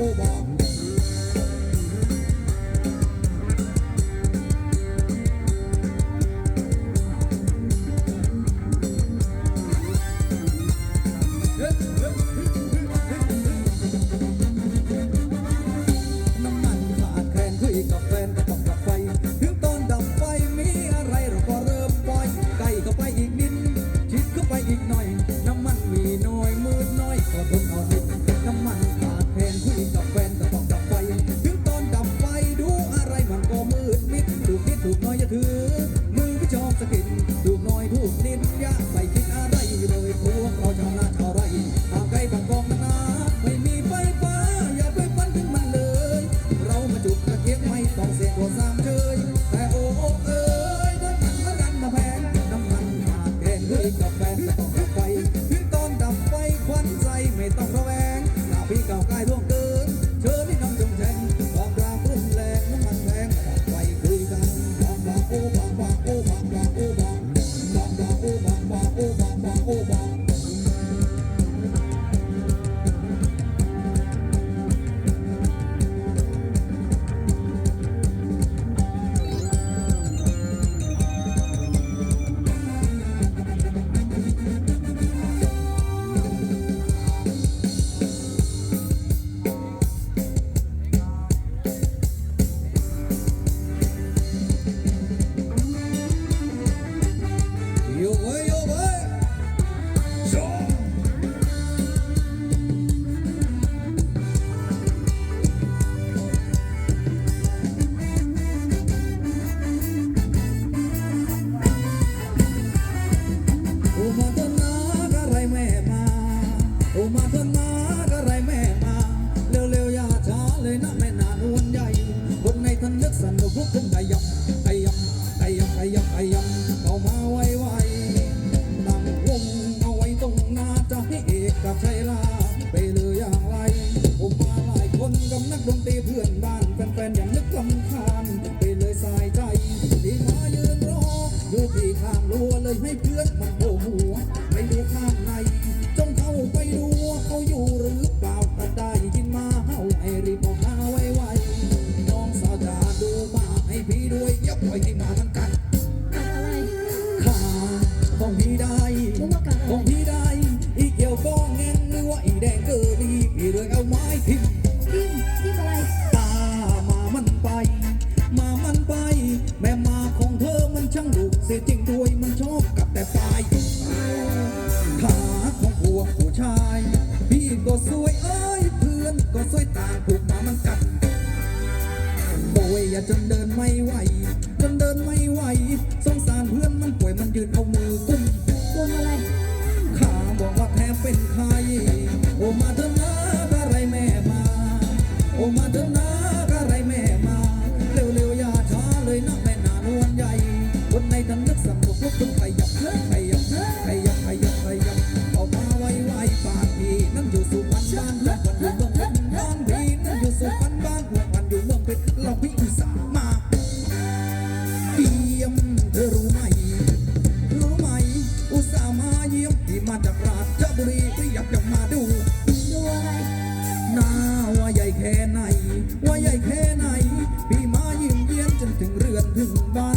bye Uma danada This is not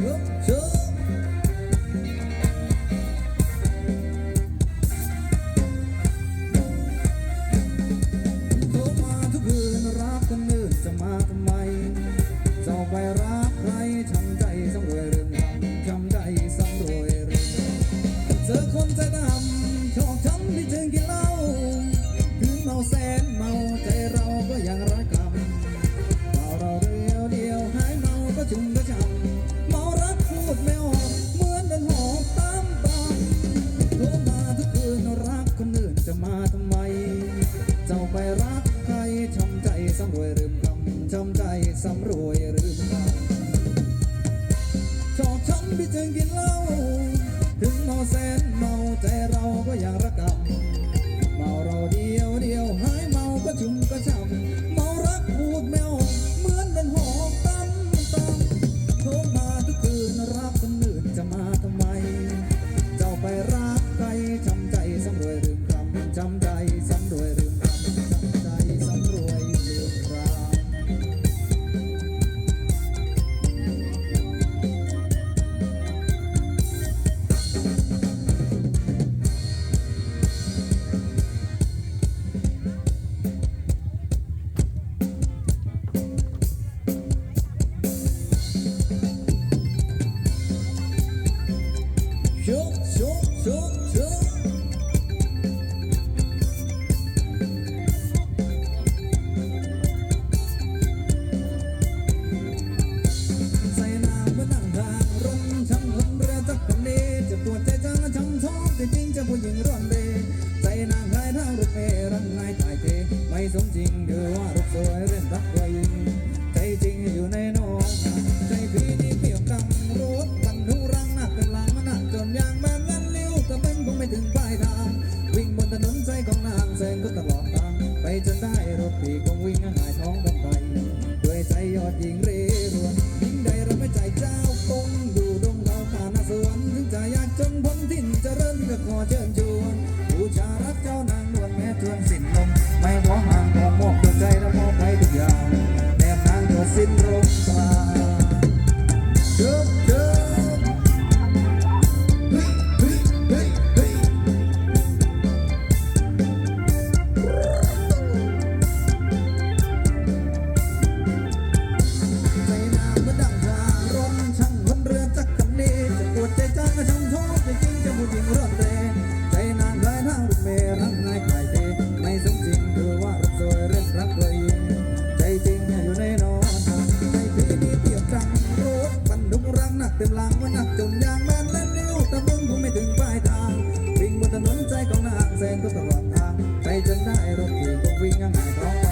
走走。ร่องรถเมรังไงยตายเทไม่สมจริงหรือว่ารถสวยเรื่องรัก little people we unite all